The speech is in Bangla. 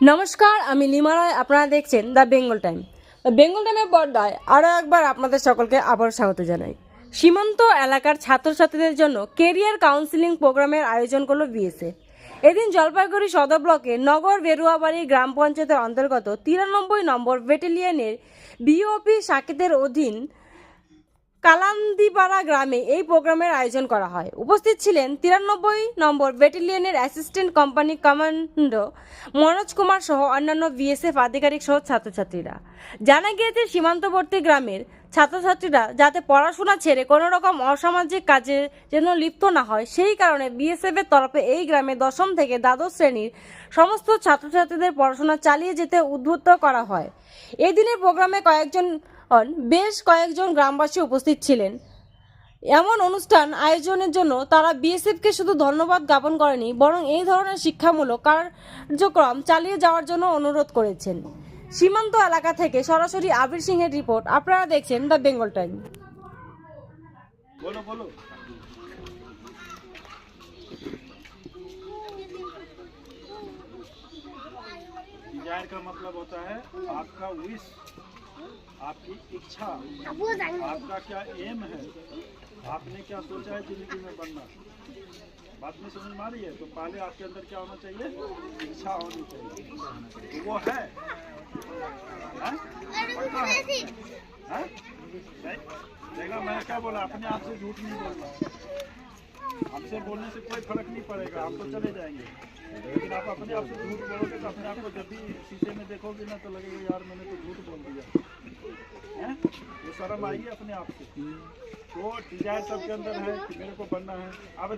নমস্কার, আমি লিমা রায়, আপনারা দেখছেন দ্য বেঙ্গল টাইম। বেঙ্গল টাইমের পর্দায় আরও একবার আপনাদের সকলকে আবার স্বাগত জানাই। সীমান্ত এলাকার ছাত্রছাত্রীদের জন্য কেরিয়ার কাউন্সিলিং প্রোগ্রামের আয়োজন করল বিএসএ। এদিন জলপাইগুড়ি সদর ব্লকে নগর বেরুয়াবাড়ি গ্রাম পঞ্চায়েতের অন্তর্গত তিরানব্বই নম্বর ব্যাটালিয়নের বিওপি সাকিতের অধীন কালান্দিপাড়া গ্রামে এই প্রোগ্রামের আয়োজন করা হয়। উপস্থিত ছিলেন তিরানব্বই নম্বর ব্যাটালিয়নের assistant company commando Manoj Kumar সহ অন্যান্য বিএসএফ আধিকারিক সহ ছাত্রছাত্রীরা। জানা গিয়েছে, সীমান্তবর্তী গ্রামের ছাত্রছাত্রীরা যাতে পড়াশোনা ছেড়ে কোনো রকম অসামাজিক কাজে যেন লিপ্ত না হয়, সেই কারণে বিএসএফ এর তরফে এই গ্রামে দশম থেকে দ্বাদশ শ্রেণির সমস্ত ছাত্রছাত্রীদের পড়াশোনা চালিয়ে যেতে উদ্বুদ্ধ করা হয়। এই দিনের প্রোগ্রামে কয়েকজন বেশ কয়েকজন গ্রামবাসী উপস্থিত ছিলেন এমন অনুষ্ঠান আয়োজনের জন্য তারা বিএসএফকে শুধু ধন্যবাদ জ্ঞাপন করেনি বরং এই ধরনের শিক্ষামূলক কার্যক্রম চালিয়ে যাওয়ার জন্য অনুরোধ করেছেন সীমান্ত এলাকা থেকে সরাসরি আবির সিংহের রিপোর্ট আপনারা দেখছেন দ্য বেঙ্গল টাইম बोलो बोलो डिजायर का मतलब होता है आपका विश आपकी इच्छा आपका क्या एम है? आपने क्या सोचा है ज़िंदगी में बनना? बात में समझ में आ रही है? तो पहले आपके अंदर क्या होना चाहिए? इच्छा होनी चाहिए। तो वो है। हैं? पक्का है? देखा मैं क्या बोला? अपने आप से झूठ नहीं बोलना हमसे बोलने से कोई फ़र्क नहीं पड़ेगा। आप तो चले जाएँगे। लेकिन आप अपने आप से झूठ बोलोगे तो अपने आप को जब भी शीशे में देखोगे ना तो लगेगा यार मैंने तो झूठ बोल दिया। ये शर्म आइए अपने आप से। तो डिज़ायर सबके अंदर है कि मेरे को बनना है। अब